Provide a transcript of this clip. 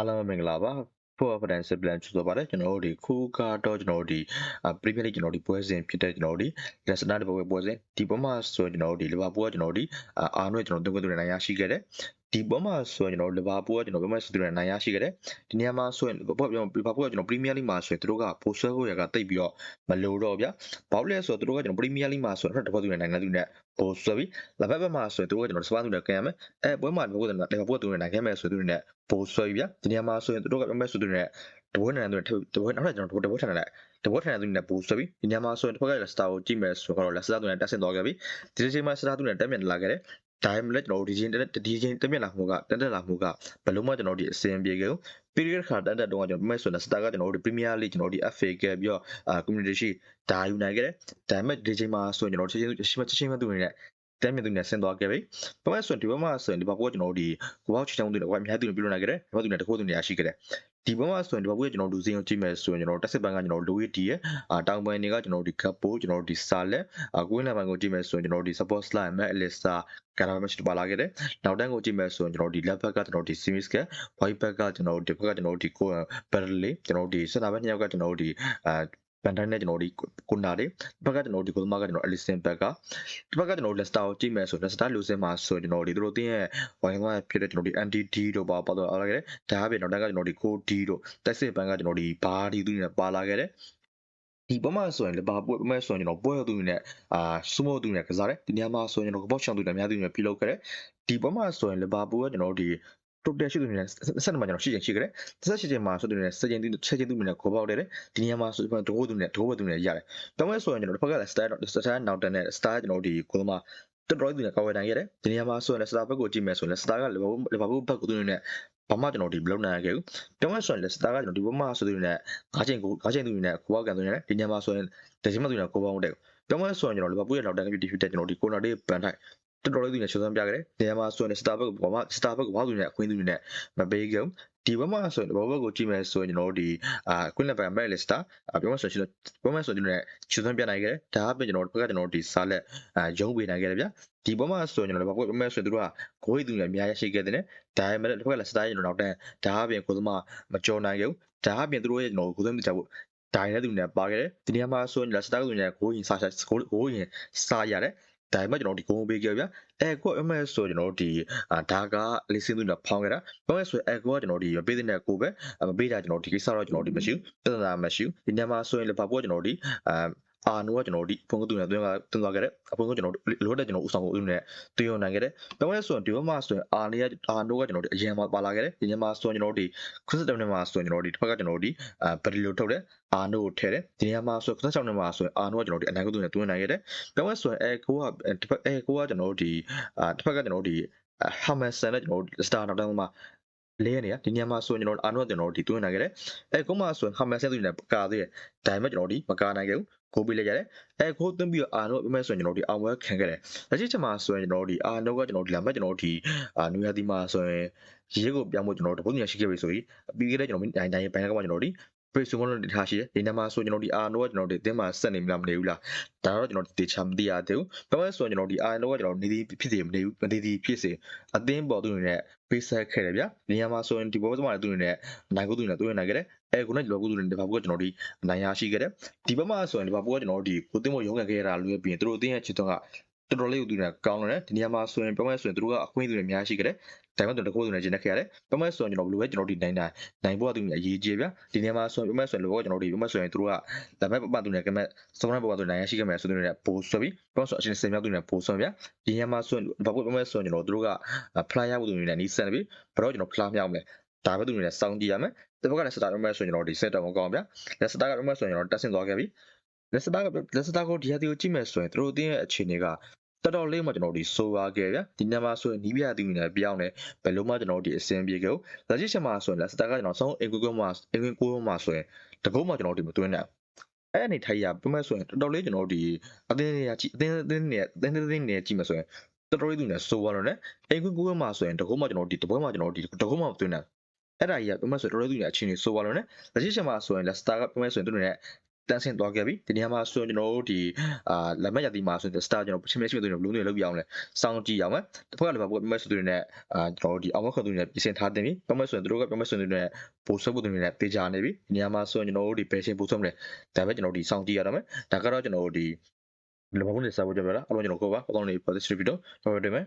အားလုံးပဲမင်္ဂလာပါဖို့ Confidence Plan ချူဆိုပါတယ်ကျွန်တော်တို့ဒီခုကတော့ကျွန်တော်တို့ဒီအာ Premier League ကျွန်တော်တို့ဒီပွဲစဉ်ဖြစ်တဲ့ကျွန်တော်တို့ဒီ Leicester တဲ့ပွဲပွဲစဉ်ဒီပွဲမှာဆိုရင်ကျွန်တော်တို့ဒီ Liverpool ကကျွန်တော်တို့ဒီအာအာနွေကျွန်တော်တို့တွဲတွဲနိုင်ရရှိခဲ့တယ် ဒီပွဲမှာဆိုရင်ကျွန်တော်တို့ Liverpool ကကျွန်တော်ဘယ်မှာဆိုတွဲနိုင်ရရှိခဲ့တယ်ဒီနေရာမှာဆိုရင်ဘောပြော Liverpool ကကျွန်တော် Premier League မှာဆိုရင်သူတို့ကပိုဆွဲဖို့ရကတိတ်ပြီးတော့မလိုတော့ဗျာဘာလို့လဲဆိုတော့သူတို့ကကျွန်တော် Premier League မှာဆိုရင်တစ်ခါတည်းနိုင်တဲ့သူနဲ့ပိုဆွဲပြီးလက်ဖက်ဘက်မှာဆိုရင်သူတို့ကကျွန်တော်စပါးသူနဲ့ကန်ရမယ်အဲပွဲမှာ Liverpool က Liverpool ကသူနဲ့နိုင်ခဲ့မယ်ဆိုသူတွေနဲ့ပိုဆွဲပြီးဗျာဒီနေရာမှာဆိုရင်သူတို့ကဘယ်မှာဆိုသူတွေနဲ့တပွဲနိုင်တဲ့သူတပွဲနောက်ထပ်ကျွန်တော်တပွဲထန်တဲ့တပွဲထန်တဲ့သူနဲ့ပိုဆွဲပြီးဒီနေရာမှာဆိုရင်တစ်ခါက Leicester ကိုကြည့်မယ်ဆိုတော့ Leicester သူနဲ့တက်ဆင်သွားခဲ့ပြီဒီချိန်မှာ Leicester သူနဲ့တက်မြင်လာခဲ့တယ် ဒါပေမဲ့ကျွန်တော်တို့ဒီချိန်ဒီချိန်တက်မြင်လာမှုကတက်တက်လာမှုကဘယ်လုံးမှကျွန်တော်တို့ဒီအစင်ပြေခဲ့ဘူး period ခါတက်တက်တော့ကျွန်တော်ပြမဲ့ဆိုတော့ Star ကကျွန်တော်တို့ Premier League ကျွန်တော်တို့ FA ကပြီးတော့အာ Community Shield ဒါယူနိုင်ခဲ့တယ်ဒါပေမဲ့ဒီချိန်မှာဆိုရင်ကျွန်တော်တို့ချင်းချင်းချင်းချင်းမတူနေတဲ့တမ်းမြင့်သူနဲ့ဆင်းသွားခဲ့ပြီ။ဘာမှဆိုရင်ဒီဘက်မှာဆိုရင်ဒီဘက်ကကျွန်တော်တို့ဒီကိုပေါချချောင်းသူနဲ့ဟိုအများသူနဲ့ပြုလုပ်နိုင်ခဲ့တယ်။ဒီဘက်သူနဲ့တခိုးသူနဲ့ရရှိခဲ့တယ်။ ဒီဘက်မှာဆိုရင်ဒီဘက်ကကျွန်တော်တို့လူစင်းကိုကြည့်မယ်ဆိုရင်ကျွန်တော်တက်စစ်ပန်းကကျွန်တော်တို့လူဝီတီရဲ့အာတောင်ပန်တွေကကျွန်တော်တို့ဒီကပ်ပိုကျွန်တော်တို့ဒီဆာလက်အာကွင်းလန်ပန်ကိုကြည့်မယ်ဆိုရင်ကျွန်တော်တို့ဒီ support slide မဲ့ Elisa ကနာမချပါလာခဲ့တယ်။နောက်တန်းကိုကြည့်မယ်ဆိုရင်ကျွန်တော်တို့ဒီ left back ကကျွန်တော်တို့ဒီ series က white back ကကျွန်တော်တို့ဒီဘက်ကကျွန်တော်တို့ဒီကို parallel ကျွန်တော်တို့ဒီ center back နှစ်ယောက်ကကျွန်တော်တို့ဒီအာ ပန်တိုင်းနဲ့ကျွန်တော်တို့ကွန်နာတွေဘက်ကကျွန်တော်တို့ဒီကိုသမားကကျွန်တော် Ellison ဘက်ကဒီဘက်ကကျွန်တော်တို့ Leicester ကိုကြည့်မယ်ဆို Leicester လူစင်းမှာဆိုကျွန်တော်တို့ဒီတို့တင်းရဲ့ဝိုင်းကဖြစ်တဲ့ကျွန်တော်တို့ NDD တို့ပါပါတော့အားလာခဲ့တယ်ဒါအပြင်တော့တက်ကကျွန်တော်တို့ Cody တို့တက်စစ်ပန်းကကျွန်တော်တို့ဘာဒီသူတွေနဲ့ပါလာခဲ့တယ်ဒီပမာဆိုရင်လည်းဘာပွဲပမာဆိုရင်ကျွန်တော်ပွဲသူတွေနဲ့အာစူမိုသူတွေနဲ့ကစားတယ်ဒီနေရာမှာဆိုရင်ကျွန်တော်ကဘော့ချောင်းသူတွေအများသူတွေနဲ့ပြုလုပ်ခဲ့တယ်ဒီပမာဆိုရင်လည်းဘာပွဲကကျွန်တော်တို့ဒီ total ရှိသူတွေနဲ့ဆက်နံပါတ်ကျွန်တော်ရှိချင်ရှိကြတယ်ဆက်ရှိချင်မှာဆိုသူတွေနဲ့စကြင်သူချက်ချင်းသူတွေနဲ့ခေါ်ပေါက်တယ်ဒီနေရာမှာဆိုကျွန်တော်ဒိုးသူတွေနဲ့ဒိုးဘသူတွေနဲ့ရတယ်တောင်းမဲ့ဆိုရင်ကျွန်တော်တစ်ဖက်ကလည်း style style နောက်တန်းနဲ့ style ကျွန်တော်ဒီကိုသမားတော်တော်သူနဲ့ကောက်ဝယ်နိုင်ရတယ်ဒီနေရာမှာဆိုရင်လည်း star ဘက်ကိုကြည့်မယ်ဆိုရင်လည်း star က Liverpool ဘက်ကိုသူတွေနဲ့ဘာမှကျွန်တော်ဒီမလုပ်နိုင်ခဲ့ဘူးတောင်းမဲ့ဆိုရင်လည်း star ကကျွန်တော်ဒီဘက်မှာဆိုသူတွေနဲ့ငါးချိန်ကိုငါးချိန်သူတွေနဲ့ခေါ်ပေါက်ကန်သူတွေနဲ့ဒီနေရာမှာဆိုရင်တချိန်မှသူတွေနဲ့ခေါ်ပေါက်တဲ့တောင်းမဲ့ဆိုရင်ကျွန်တော် Liverpool ရဲ့နောက်တန်းက defeat တဲ့ကျွန်တော်ဒီ corner လေးပန်ထိုက် တော်တော်လေးသူနဲ့ရှုံးစမ်းပြခဲ့တယ်။နေရာမှာဆိုရင် Star ဘက်ဘာမှ Star ဘက်ဘာသူနဲ့အခွင့်အရေးနဲ့မပေးကြဘူး။ဒီဘက်မှာဆိုရင်ဘောဘက်ကိုကြည့်မယ်ဆိုရင်ကျွန်တော်တို့ဒီအာ Queen Level Master ပြောမှဆိုရင်ပြောမှဆိုရင်ဒီနဲ့ရှုံးစမ်းပြနိုင်ခဲ့တယ်။ဒါအပြင်ကျွန်တော်တို့ဘက်ကကျွန်တော်တို့ဒီစားလက်အာရုံးပေးနိုင်ခဲ့တယ်ဗျာ။ဒီဘက်မှာဆိုရင်ကျွန်တော်တို့ဘာမှဆိုရင်တို့ကဂိုးရီသူနဲ့အများကြီးရှိခဲ့တယ်။ဒါပေမဲ့တစ်ဖက်ကလည်း Star ရဲ့ကျွန်တော်နောက်တန်းဒါအပြင်ကိုသမားမကြော်နိုင်ခဲ့ဘူး။ဒါအပြင်တို့ရဲ့ကျွန်တော်ကိုသုံးပြချဖို့ဒိုင်နဲ့သူနဲ့ပါခဲ့တယ်ဒီနေရာမှာဆိုရင်လက်စတာကသူနဲ့ဂိုးရင်စားဂိုးဂိုးရင်စားရတယ် ဒါပေမဲ့ကျွန်တော်ဒီဂိုးပေးခဲ့ဗျာအဲကိုအမဲဆိုကျွန်တော်ဒီဒါကလေးစင်းသူနဲ့ဖောင်းခဲ့တာဘာလဲဆိုအဲကိုကကျွန်တော်ဒီမပေးတဲ့နဲ့ကိုပဲမပေးတာကျွန်တော်ဒီကိစ္စတော့ကျွန်တော်ဒီမရှိဘူးပြဿနာမရှိဘူးဒီနေရာမှာဆိုရင်လည်းဘာပို့ကျွန်တော်ဒီအာ အာနိုကကျွန်တော်ဒီဖုန်းကသူနဲ့တွင်းကတွင်းသွားခဲ့တယ်အဖုန်းကကျွန်တော်လိုတဲ့ကျွန်တော်ဥဆောင်ကိုဦးနဲ့တွင်းရုံနိုင်ခဲ့တယ်ဘာလဲဆိုရင်ဒီဘက်မှာဆိုရင်အာလေးကအာနိုကကျွန်တော်ဒီအရင်မှာပါလာခဲ့တယ်ဒီနေရာမှာဆိုရင်ကျွန်တော်ဒီခရစ်စတန်နဲ့မှာဆိုရင်ကျွန်တော်ဒီတစ်ဖက်ကကျွန်တော်ဒီအာပရီလိုထုတ်တယ်အာနိုကိုထည့်တယ်ဒီနေရာမှာဆိုခရစ်စတန်နဲ့မှာဆိုရင်အာနိုကကျွန်တော်ဒီအနိုင်ကသူနဲ့တွင်းနိုင်ခဲ့တယ်ဘာလဲဆိုရင်အဲကိုကတစ်ဖက်အဲကိုကကျွန်တော်ဒီအာတစ်ဖက်ကကျွန်တော်ဒီဟာမန်ဆန်နဲ့ကျွန်တော်စတာနောက်တန်းမှာလဲနေရဒီညမှာဆိုရင်ကျွန်တော်အာနိုကျွန်တော်ဒီတွင်းနိုင်ခဲ့တယ်အဲကုန်းမှာဆိုရင်ဟာမန်ဆန်သူနဲ့ကာသေးတယ်ဒါပေမဲ့ကျွန်တော်ဒီမကာနိုင်ခဲ့ဘူး ကိုပေးလိုက်ရတယ်အဲကိုသွင်းပြီးတော့အာနိုပြမဲ့ဆိုရင်ကျွန်တော်ဒီအောင်ဝဲခံခဲ့တယ်လက်ရှိချက်မှာဆိုရင်ကျွန်တော်ဒီအာနိုကကျွန်တော်ဒီလာမဲ့ကျွန်တော်ဒီအာနူယာဒီမှာဆိုရင်ရေးကိုပြောင်းဖို့ကျွန်တော်တပုတ်ညာရှိခဲ့ပြီဆိုရင်ပြီးခဲ့တဲ့ကျွန်တော်နိုင်နိုင်ပိုင်းကမှကျွန်တော်ဒီ pre sumo လို့ထားရှိတယ်ဒီနံပါတ်ဆိုကျွန်တော်ဒီ R တော့ကျွန်တော်ဒီအသင်းမှာဆက်နေမလားမနေဘူးလားဒါတော့ကျွန်တော်တေချာမသိရသေးဘူးဘာလို့လဲဆိုရင်ကျွန်တော်ဒီ R တော့ကျွန်တော်နေသည်ဖြစ်စေမနေဘူးမနေသည်ဖြစ်စေအသင်းပေါ်သူတွေနဲ့ပေးဆက်ခဲ့တယ်ဗျဒီညမှာဆိုရင်ဒီဘောစမှာသူတွေနဲ့နိုင်ကိုသူတွေနဲ့တွေ့နိုင်ခဲ့တယ်အဲခုနကလောကူသူတွေနဲ့ဒီဘာဘူးကကျွန်တော်ဒီနိုင်ရရှိခဲ့တယ်ဒီဘက်မှာဆိုရင်ဒီဘာဘူးကကျွန်တော်ဒီကိုသိမို့ရုံးကန်ခဲ့ရတာလို့ပြီးရင်သူတို့အသင်းရဲ့ချစ်တော့ကတော်တော်လေးကိုသူတွေကကောင်းတယ်ဒီနေရာမှာဆိုရင်ပြောမယ်ဆိုရင်သူတို့ကအခွင့်အရေးတွေအများကြီးရှိခဲ့တယ် ဒါပေမဲ့တကောသူနဲ့ကျင်းနေခဲ့ရတယ်ပြောမယ်ဆိုရင်ကျွန်တော်ဘယ်လိုပဲကျွန်တော်ဒီနိုင်နိုင်နိုင်ဖို့ကသူအရေးကြီးဗျာဒီနေရာမှာဆိုရင်ပြောမယ်ဆိုရင်လောကကျွန်တော်ဒီပြောမယ်ဆိုရင်သူတို့ကဒါပေမဲ့ပပသူနဲ့ကမဲ့စုံရဘောကသူနိုင်ရရှိခဲ့မယ်ဆိုသူတွေနဲ့ပို့ဆွဲပြီးပြောဆိုအချင်းစင်မြောက်သူနဲ့ပို့ဆွဲဗျာဒီနေရာမှာဆိုရင်ဘာလို့ပြောမယ်ဆိုရင်ကျွန်တော်တို့ကဖလာရဖို့သူတွေနဲ့နီးစပ်နေပြီဘယ်တော့ကျွန်တော်ဖလာမြောက်မယ်ဒါပဲသူတွေနဲ့စောင်းကြည့်ရမယ်ဒီဘက်ကလည်းစတာပြောမယ်ဆိုရင်ကျွန်တော်ဒီ set up ကိုကောင်းဗျာလက်စတာကပြောမယ်ဆိုရင်ကျွန်တော်တက်ဆင်သွားခဲ့ပြီလက်စတာကလက်စတာကိုဒီဟာဒီကိုကြည့်မယ်ဆိုရင်သူတို့အတင်းရဲ့အခြေအနေက တော်တော်လေးမှကျွန်တော်ဒီဆိုပါခဲ့ဗျာဒီနံပါတ်ဆိုရင်နီးပြသူနေပြောင်းတယ်ဘယ်လိုမှကျွန်တော်ဒီအစင်ပြေခဲ့လက်ရှိချက်မှာဆိုရင်လက်စတာကကျွန်တော်ဆုံးအင်ကွကွမှာအင်ကွကိုမှာဆိုရင်တကုတ်မှကျွန်တော်ဒီမသွင်းနိုင်အဲ့အနေထိုက်ရပြမဆိုရင်တော်တော်လေးကျွန်တော်ဒီအတင်းနေရကြည့်အတင်းအတင်းနေအတင်းအတင်းနေကြည့်မှဆိုရင်တော်တော်လေးသူနေဆိုပါတော့ねအင်ကွကိုမှာဆိုရင်တကုတ်မှကျွန်တော်ဒီတပွဲမှကျွန်တော်ဒီတကုတ်မှမသွင်းနိုင်အဲ့ဒါကြီးကပြမဆိုတော်တော်လေးသူနေအချင်းနေဆိုပါတော့ねလက်ရှိချက်မှာဆိုရင်လက်စတာကပြမဆိုရင်သူနေ တန်းဆင်းသွားခဲ့ပြီဒီနေရာမှာဆိုရင်ကျွန်တော်တို့ဒီအာလက်မှတ်ရသည်မှာဆိုရင် star ကျွန်တော်ချင်းမဲချင်းတွေဘလူးတွေလောက်ပြအောင်လဲစောင်းကြည့်အောင်မယ်တစ်ဖက်ကလည်းဘာပြောမလဲဆိုတဲ့နဲ့အာကျွန်တော်တို့ဒီအောင်မခွန်သူတွေနဲ့ပြင်ဆင်ထားတင်ပြီပြောမလဲဆိုရင်တို့ကပြောမလဲဆိုရင်တွေနဲ့ပို့ဆွဲဖို့တွေနဲ့တေချာနေပြီဒီနေရာမှာဆိုရင်ကျွန်တော်တို့ဒီ patient ပို့ဆွဲမလဲဒါပဲကျွန်တော်တို့ဒီစောင်းကြည့်ရတော့မယ်ဒါကတော့ကျွန်တော်တို့ဒီလဘုန်းတွေစာဖို့ကြပြလားအလုံးကျွန်တော်ကိုပါအကောင့်လေး positive ပြီးတော့တော်တော်တင်မယ်